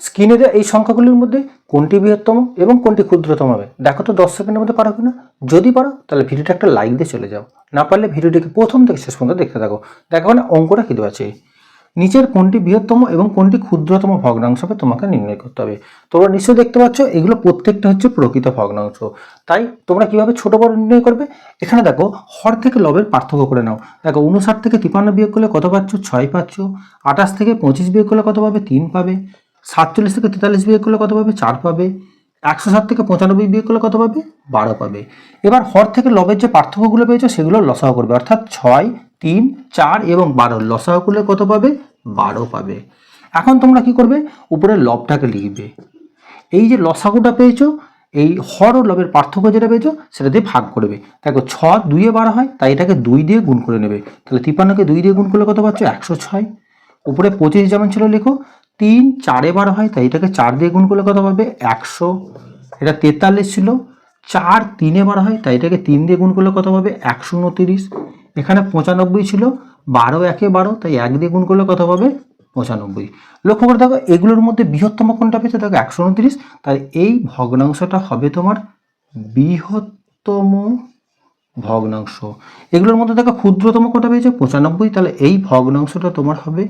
স্ক্রিনে দেওয়া এই সংখ্যাগুলির মধ্যে কোনটি বৃহত্তম এবং কোনটি ক্ষুদ্রতম হবে? দেখো তো দশ সেকেন্ডের মধ্যে পারো কিনা? যদি পারো, তাহলে ভিডিওটা একটা লাইক দিয়ে চলে যাও। না পারলে ভিডিওটিকে প্রথম থেকে শেষ পর্যন্ত দেখতে থাকো। দেখো মানে অঙ্কটা কী আছে? নিচের কোনটি বৃহত্তম এবং কোনটি ক্ষুদ্রতম ভগ্নাংশ হবে তোমাকে নির্ণয় করতে হবে। তোমরা নিশ্চয়ই দেখতে পাচ্ছ, এগুলো প্রত্যেকটা হচ্ছে প্রকৃত ভগ্নাংশ। তাই তোমরা কীভাবে ছোট বড় নির্ণয় করবে? এখানে দেখো, হর থেকে লবের পার্থক্য করে নাও। দেখো উনষাট থেকে তিপান্ন বিয়োগ করলে কত পাচ্ছ? ছয় পাচ্ছ। আঠাশ থেকে পঁচিশ বিয়োগ করলে কত পাবে? তিন পাবে। সাতচল্লিশ থেকে তেতাল্লিশ বিয়োগ করলে কত পাবে? চার পাবে। একশো সাত থেকে পঁচানব্বই বিয়োগ করলে কত পাবে? বারো পাবে। এবার হর থেকে লবের যে পার্থক্যগুলো পেয়েছ, সেগুলো লসাহ করবে। অর্থাৎ ছয়, তিন, চার এবং বারো। লসাহ করলে কত পাবে? বারো পাবে। এখন তোমরা কি করবে? উপরে লবটাকে লিখবে। এই যে লসাগুটা পেয়েছ, এই হর ও লবের পার্থক্য যেটা পেয়েছ, সেটা দিয়ে ভাগ করবে। দেখো, ছ দুইয়ে বারো হয়, তাই এটাকে দুই দিয়ে গুণ করে নেবে। তাহলে তিপ্পান্নকে দুই দিয়ে গুণ করলে কত পাচ্ছ? একশো ছয়। উপরে পঁচিশ যেমন ছিল, লেখো। তিন চারে বারো হয়, তাই এটাকে চার দিয়ে গুণ করলে কত পাবে? একশো। এটা তেতাল্লিশ ছিল। চার তিনে বারো হয়, তাই এটাকে তিন দিয়ে গুণ করলে কত পাবে? একশো উনতিরিশ। এখানে পঁচানব্বই ছিল, বারো একে বারো, তাই এক দিয়ে গুণ করলে কত পাবে? পঁচানব্বই। লক্ষ্য করে দেখো, এগুলোর মধ্যে বৃহত্তম কোনটা পেয়েছে? দেখো, একশো উনত্রিশ। তাই এই ভগ্নাংশটা হবে তোমার বৃহত্তম ভগ্নাংশ। এগুলোর মধ্যে দেখো, ক্ষুদ্রতম কোনটা পেয়েছে? পঁচানব্বই। তাহলে এই ভগ্নাংশটা তোমার হবে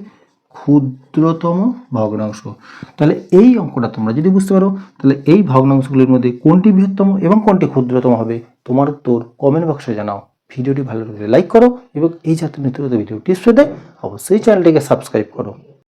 ক্ষুদ্রতম ভগ্নাংশ। তাহলে এই অঙ্কটা তোমরা যদি বুঝতে পারো, তাহলে এই ভগ্নাংশগুলির মধ্যে কোনটি বৃহত্তম এবং কোনটি ক্ষুদ্রতম হবে, তোমার উত্তর কমেন্ট বক্সে জানাও। ভিডিওটি ভালো লাগলে লাইক করো এবং এই জাতীয় নিত্য ভিডিও টিপস পেতে অবশ্যই চ্যানেলটিকে সাবস্ক্রাইব করো।